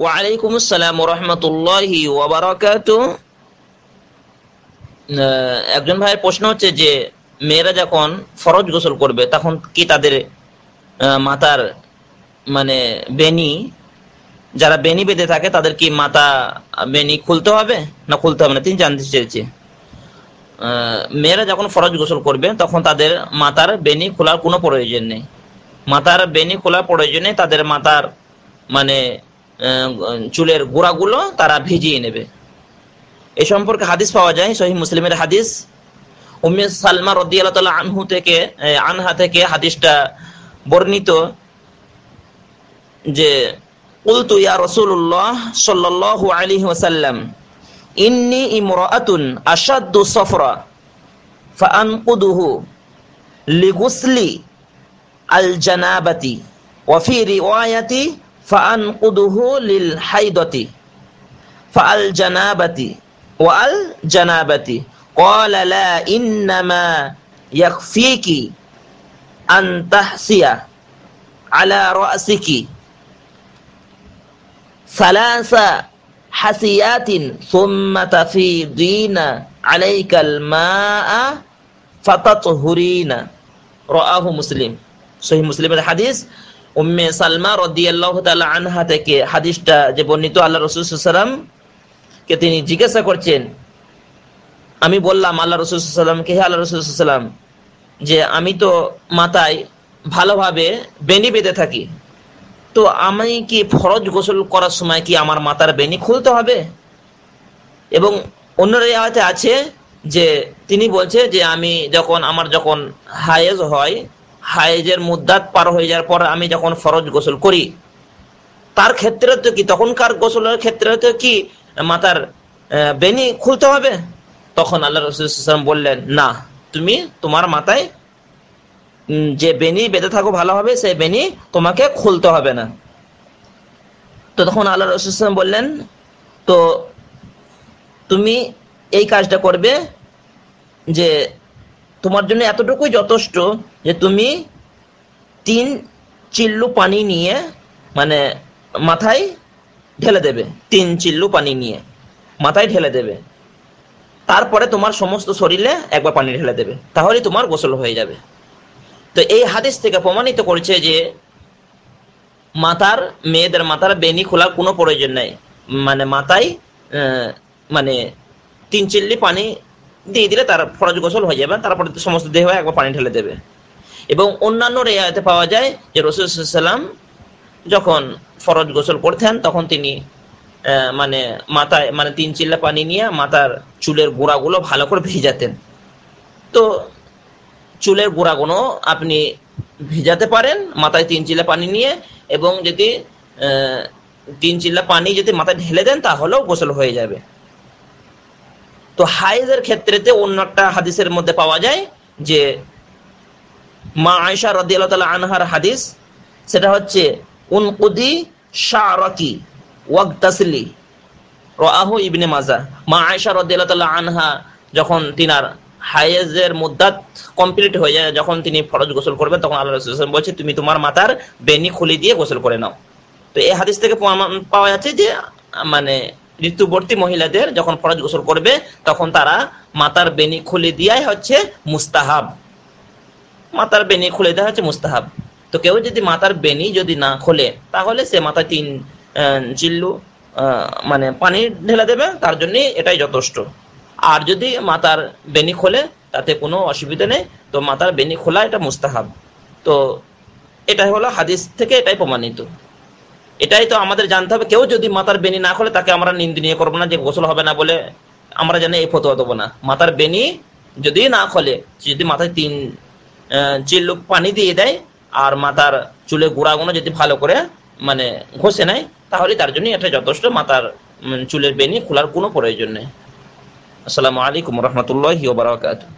ওয়ালাইকুম আসসালাম রহমতুল্লাহি একজন ভাইয়ের প্রশ্ন হচ্ছে যে, মেয়েরা যখন ফরজ গোসল করবে, তখন কি তাদের মাতার মানে বেনি যারা বেনি বেঁধে থাকে, তাদের কি মাথা বেনি খুলতে হবে? না খুলতে হবে না? তিনি জানতে চেয়েছে। মেয়েরা যখন ফরজ গোসল করবে, তখন তাদের মাতার বেনি খোলার কোনো প্রয়োজন নেই। মাথার বেনি খোলার প্রয়োজন তাদের মাথার মানে চুলের গোড়াগুলো তারা ভিজিয়ে নেবে। এ সম্পর্কে হাদিস পাওয়া যায়, সহি মুসলিমের হাদিস। উম্মে সালমা রদি আল্লাহ আনহু থেকে আনহা থেকে হাদিসটা বর্ণিত যে, কুলতু ইয়া রসুল্লাহ সাল্লাল্লাহু আলাইহি ওয়াসাল্লাম, ইন্নি ইমরাআতুন আশাদ্দু সফরা ফাআনকুদুহু লিগুসলি আল জানাবাতি ওয়া রিওয়ায়াতি فأنقضه للحيضة فالجنابه والجنابه قال لا إنما يكفيك أن تحسي على رأسك ثلاث حسيات ثم تفيضين عليك الماء فتطهرين. رواه مسلم. صحيح مسلم الحديث. উম্মে সালমা রদিয়াল্লাহ তাআলা আনহা থেকে হাদিসটা যে বর্ণিত আল্লাহ রসুল সাল্লাম কে তিনি জিজ্ঞাসা করছেন, আমি বললাম আল্লাহ রসুল সাল্লামকে হে আল্লাহ রসুল যে আমি তো মাথায় ভালোভাবে বেনি বেঁধে থাকি, তো আমি কি ফরজ গোসল করার সময় কি আমার মাথার বেনি খুলতে হবে? এবং অন্য রেওয়াতে আছে যে, তিনি বলছে যে আমি যখন, আমার যখন হায়েজ হয় হায়েজের মুদ্দাত পার হয়ে যাওয়ার পর আমি যখন ফরজ গোসল করি তার ক্ষেত্রে তো কি তখনকার গোসলের ক্ষেত্রে তো কি আহ, বেনি খুলতে হবে? তখন আল্লাহ রসুলাম বললেন না তুমি তোমার মাথায় যে বেনি বেঁধে থাকো ভালোভাবে সেই বেনি তোমাকে খুলতে হবে না। তো তখন আল্লাহ রসুলাম বললেন তো তুমি এই কাজটা করবে যে তোমার জন্য এতটুকুই যথেষ্ট যে তুমি তিন চিল্লু পানি নিয়ে মানে মাথায় ঢেলে দেবে তিন চিল্লু পানি নিয়ে, মাথায় ঢেলে দেবে। তারপরে তোমার সমস্ত শরীরে একবার পানি ঢেলে দেবে, তাহলেই তোমার গোসল হয়ে যাবে। তো এই হাদিস থেকে প্রমাণিত করছে যে মাথার মেয়েদের মাথার বেনি খোলার কোনো প্রয়োজন নেই। মানে মাথায় মানে তিন চিল্লি পানি দিয়ে দিলে তার ফরজ গোসল হয়ে যাবে, তারপরে সমস্ত দেহ একবার পানি ঢেলে দেবে। এবং অন্যান্য রেয়াতে পাওয়া যায় যে রসুল সাল্লাম যখন ফরজ গোসল করতেন, তখন তিনি মানে মাথায় মানে তিন চিল্লা পানি নিয়ে মাথার চুলের গোড়াগুলো ভালো করে ভিজাতেন তো চুলের গোড়াগুলো আপনি ভিজাতে পারেন মাথায় তিন চিল্লা পানি নিয়ে, এবং যদি তিন চিল্লা পানি যদি মাথায় ঢেলে দেন, তাহলেও গোসল হয়ে যাবে। তো হাইজের ক্ষেত্রেতে অন্য একটা হাদিসের মধ্যে পাওয়া যায় যে মা আয়সা রদিয়াল্লাহ তাআলা আনহার হাদিস, সেটা হচ্ছে, উনকুদি শারকি ওয়াগতাসলি রাহু ইবনে মাজা। মা আয়সা রদিয়াল্লাহ তাআলা আনহা যখন তিনার হায়েজের মুদ্দাত কমপ্লিট হয়ে যায়, যখন তিনি ফরজ গোসল করবেন, তখন আল্লাহ রাসূল বলছে, তুমি তোমার মাথার বেনি খুলে দিয়ে গোসল করে নাও। তো এই হাদিস থেকে পাওয়া যাচ্ছে যে মানে ঋতুবর্তী মহিলাদের যখন ফরজ গোসল করবে, তখন তারা মাতার বেনি খুলে দিয়াই হচ্ছে মুস্তাহাব। মাতার বেনি খুলে দেওয়া হচ্ছে মুস্তাহাব। তো কেউ যদি মাতার বেনি যদি না খোলে, তাহলে সে মাথায় তিন চিল্লু মানে পানি ঢেলে দেবে, তার জন্য এটাই যথেষ্ট। আর যদি মাতার বেনি খোলে, তাতে কোনো অসুবিধা নেই। তো মাতার বেনি খোলা এটা মুস্তাহাব। তো এটাই হলো হাদিস থেকে এটাই প্রমাণিত। এটাই তো আমাদের জানতে হবে। কেউ যদি মাতার বেনি না খোলে তাকে আমরা নিন্দনীয় করব না যে গোসল হবে না বলে আমরা জানি এই ফতোয়া দেবো না। মাতার বেনি যদি না খোলে, যদি মাথায় তিন চিল্লু পানি দিয়ে দেয় আর মাথার চুলে গোড়াগুলো যদি ভালো করে মানে ঘষে নেয়, তাহলে তার জন্য এটা যথেষ্ট। মাথার চুলের বেনি খোলার কোনো প্রয়োজন নেই। আসসালামু আলাইকুম রহমতুল্লাহ বারাকাতুহ।